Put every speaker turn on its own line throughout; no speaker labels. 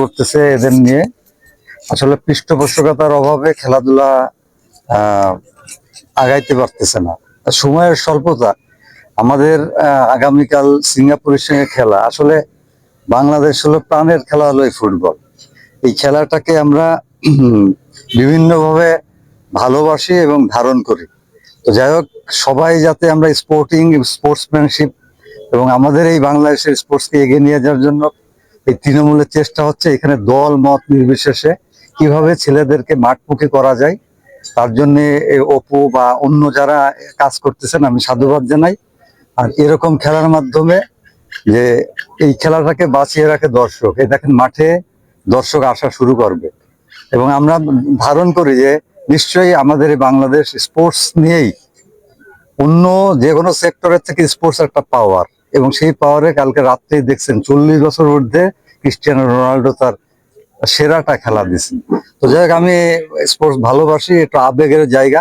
করতেছে এদের নিয়ে। আসলে পৃষ্ঠপোষকতার অভাবে খেলাধুলা আগাইতে পারতেছে না। সময়ের স্বল্পতা। আমাদের আগামীকাল সিঙ্গাপুরের সঙ্গে খেলা। আসলে বাংলাদেশ হলো প্রাণের খেলা হলো এই ফুটবল। এই খেলাটাকে আমরা বিভিন্নভাবে ভালোবাসি এবং ধারণ করি। তো যাই হোক, সবাই যাতে আমরা স্পোর্টিং স্পোর্টসম্যানশিপ এবং আমাদের এই বাংলাদেশের স্পোর্টসকে এগিয়ে নিয়ে যাওয়ার জন্য এই তৃণমূলের চেষ্টা হচ্ছে এখানে দল, মত নির্বিশেষে কীভাবে ছেলেদেরকে মাঠমুখী করা যায়। তার জন্য অপু বা অন্য যারা কাজ করতেছেন, আমি সাধুবাদ জানাই। আর এরকম খেলার মাধ্যমে যে এই খেলাটাকে বাঁচিয়ে রাখে দর্শক। এই দেখেন মাঠে দর্শক আসা শুরু করবে। এবং আমরা ধারণ করি যে নিশ্চয়ই আমাদের বাংলাদেশ স্পোর্টস নিয়েই অন্য যে কোনো সেক্টরের থেকে স্পোর্টস একটা পাওয়ার। এবং সেই পাওয়ারে কালকে রাত্রেই দেখছেন চল্লিশ বছর ঊর্ধ্বে ক্রিস্টিয়ানো রোনাল্ডো তার সেরাটা খেলা দিছেন তো যাই হোক আমি স্পোর্টস ভালোবাসি একটু আবেগের জায়গা।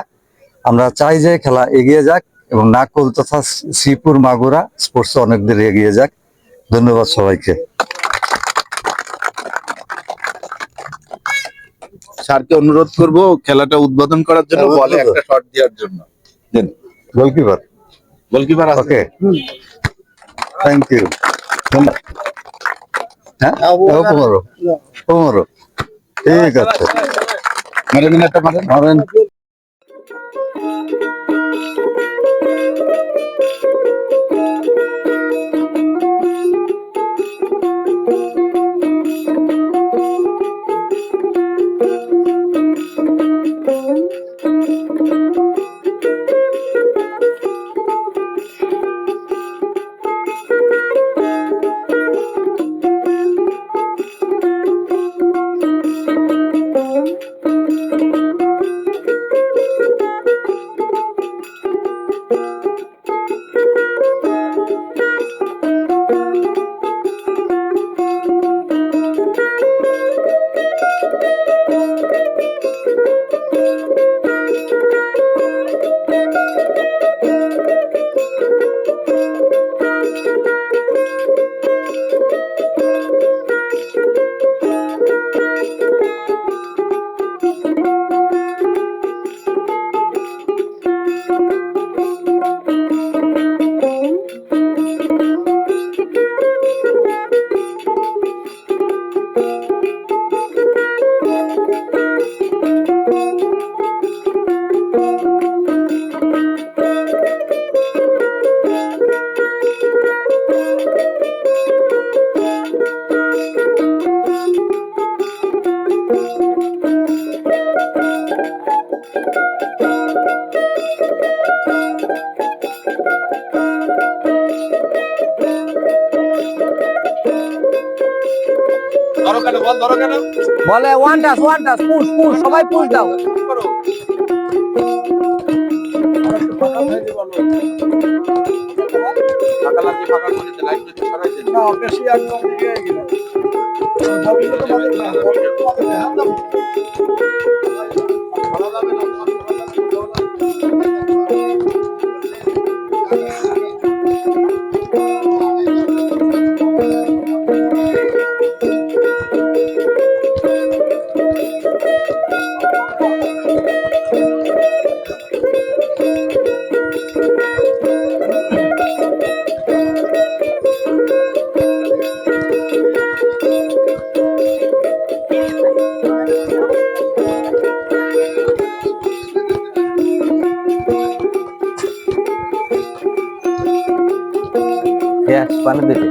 আমরা চাই যে খেলা এগিয়ে যাক এবং নাকল তথা শ্রীপুর মাগুরা স্পোর্টস অনেক দূর এগিয়ে যাক। ধন্যবাদ সবাইকে।
স্যারকে অনুরোধ করব খেলাটা উদ্বোধন করার জন্য
হ্যাঁ,
বলে একটা শট দেওয়ার জন্য। দেন।
গোলকিপার
গোলকিপার আছে
ওকে থ্যাংক ইউ হ্যাঁ পনেরো পনেরো ঠিক আছে।
মেরে একটা মারেন
মারেন
ধরো কেন বল ধরো কেন?
বলে one touch one touch push push সবাই পুশ দাও।
করো ফাঁকা
গ্যাস পানি দিলে